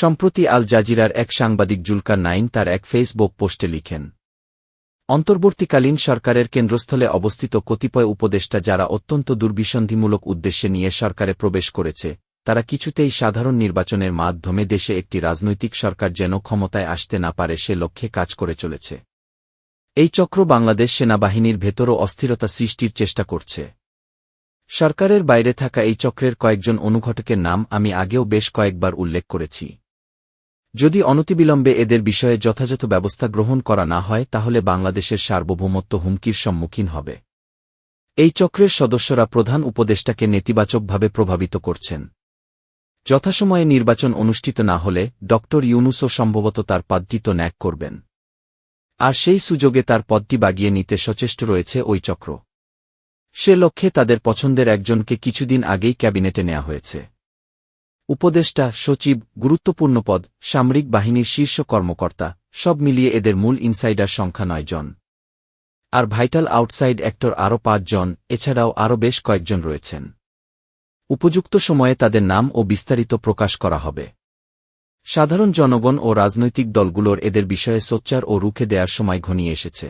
সম্প্রতি আল জাজিরার এক সাংবাদিক জুলকার নাইন তার এক ফেসবুক পোস্টে লিখেন, অন্তর্বর্তীকালীন সরকারের কেন্দ্রস্থলে অবস্থিত কতিপয় উপদেষ্টা যারা অত্যন্ত দুর্বিসন্ধিমূলক উদ্দেশ্যে নিয়ে সরকারে প্রবেশ করেছে, তারা কিছুতেই সাধারণ নির্বাচনের মাধ্যমে দেশে একটি রাজনৈতিক সরকার যেন ক্ষমতায় আসতে না পারে সে লক্ষ্যে কাজ করে চলেছে। এই চক্র বাংলাদেশ সেনাবাহিনীর ভেতরও অস্থিরতা সৃষ্টির চেষ্টা করছে। সরকারের বাইরে থাকা এই চক্রের কয়েকজন অনুঘটকের নাম আমি আগেও বেশ কয়েকবার উল্লেখ করেছি। যদি অনতিবিলম্বে এদের বিষয়ে যথাযথ ব্যবস্থা গ্রহণ করা না হয়, তাহলে বাংলাদেশের সার্বভৌমত্ব হুমকির সম্মুখীন হবে। এই চক্রের সদস্যরা প্রধান উপদেষ্টাকে নেতিবাচকভাবে প্রভাবিত করছেন। যথাসময়ে নির্বাচন অনুষ্ঠিত না হলে ড. ইউনুসও সম্ভবত তার পদটি তো ন্যাক করবেন। আর সেই সুযোগে তার পদটি বাগিয়ে নিতে সচেষ্ট রয়েছে ওই চক্র। সে লক্ষ্যে তাদের পছন্দের একজনকে কিছুদিন আগেই ক্যাবিনেটে নেওয়া হয়েছে। উপদেষ্টা, সচিব, গুরুত্বপূর্ণ পদ, সামরিক বাহিনীর শীর্ষ কর্মকর্তা, সব মিলিয়ে এদের মূল ইনসাইডার সংখ্যা নয় জন। আর ভাইটাল আউটসাইড অ্যাক্টর আরও পাঁচ জন, এছাড়াও আরও বেশ কয়েকজন রয়েছেন। উপযুক্ত সময়ে তাদের নাম ও বিস্তারিত প্রকাশ করা হবে। সাধারণ জনগণ ও রাজনৈতিক দলগুলোর এদের বিষয়ে সোচ্চার ও রুখে দেওয়ার সময় ঘনিয়ে এসেছে।